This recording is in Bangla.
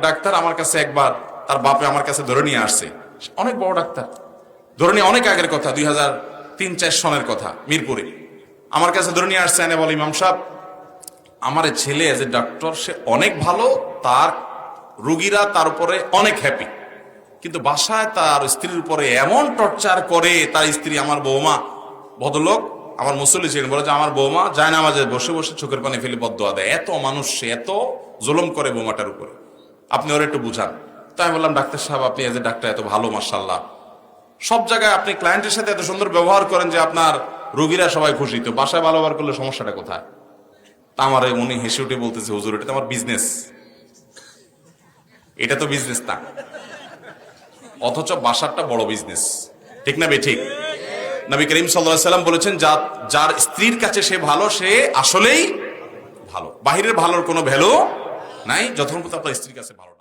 ডাক্তার আমার কাছে একবার তার বাপে আমার কাছে ধরে নিয়ে আসছে। অনেক বড় ডাক্তার। ধরে নিয়ে অনেক আগের কথা, দুই হাজার তিন, চার সনের কথা, মিরপুরে। আমার কাছে ধরে নিয়ে আসছে এনে বলে ইমাম সাহেব। আমার ছেলে এজ এ ডক্টর সে অনেক ভালো, তার রুগীরা তার উপরে অনেক হ্যাপি কিন্তু বাসায় তার স্ত্রীর উপরে এমন টর্চার করে, তার স্ত্রী আমার বৌমা, ভদ্রলোক, আমার মুসল্লি ছিলেন, বলে যে আমার বৌমা যায় না মাঝে বসে বসে চোখের পানি ফেলে বদয়া দেয়। এত মানুষ, সে এত জুলুম করে বৌমাটার উপরে। আপনি ওরা একটু বুঝান। তাই আমি বললাম, ডাক্তার সাহেব, আপনি এজ এ ডাক্তার এত ভালো মার্শাল্লাহ সব জায়গায় আপনি ক্লায়েন্টের সাথে এত সুন্দর ব্যবহার করেন যে আপনার রোগীরা সবাই খুশি। তো বাসায় ভালো ব্যবহার করলে সমস্যাটা কোথায়? তা আমার উনি হেসে উঠে বলতেছে, হুজুর, এটা তো আমার বিজনেস এটা তো বিজনেস না। অথচ বাসারটা বড় বিজনেস ঠিক না বে, ঠিক? নবী করিম সাল্লাম বলেছেন, যা, যার স্ত্রীর কাছে সে ভালো, সে আসলেই ভালো। বাহিরের ভালোর কোনো ভ্যালু নাই পর্যন্ত আপনার স্ত্রীর কাছে ভালো।